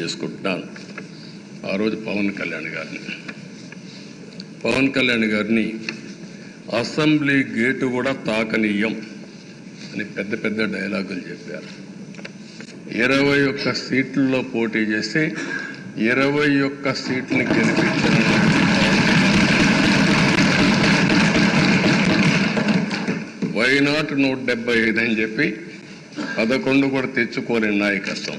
చేసుకుంటున్నాను. ఆ రోజు పవన్ కళ్యాణ్ గారిని. పవన్ కళ్యాణ్ గారిని అసెంబ్లీ గేటు కూడా తాకనీయం అని పెద్ద పెద్ద డైలాగులు చెప్పారు. ఇరవై ఒక్క సీట్లలో పోటీ చేసి ఇరవై ఒక్క సీట్ని గెలిపించిన వైనాట్ నూట డెబ్బై ఐదు అని చెప్పి పదకొండు కూడా తెచ్చుకోలేని నాయకత్వం.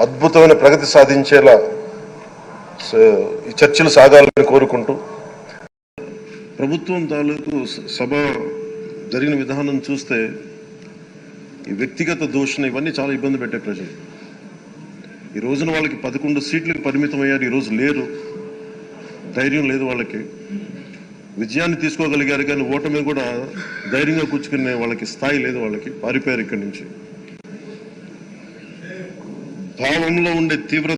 అద్భుతమైన ప్రగతి సాధించేలా ఈ చర్చలు సాగాలని కోరుకుంటూ ప్రభుత్వం తాలూకు సభ జరిగిన విధానం చూస్తే ఈ వ్యక్తిగత దూషణ ఇవన్నీ చాలా ఇబ్బంది పెట్టే ప్రజలు. ఈ రోజున వాళ్ళకి పదకొండు సీట్లకు పరిమితం అయ్యారు ఈ రోజు లేరు. ధైర్యం లేదు వాళ్ళకి. విజయాన్ని తీసుకోగలిగారు కానీ ఓటమి కూడా ధైర్యంగా కూర్చుకునే వాళ్ళకి స్థాయి లేదు వాళ్ళకి పారిపోయారు ఇక్కడి నుంచి. భావంలో ఉండే తీవ్ర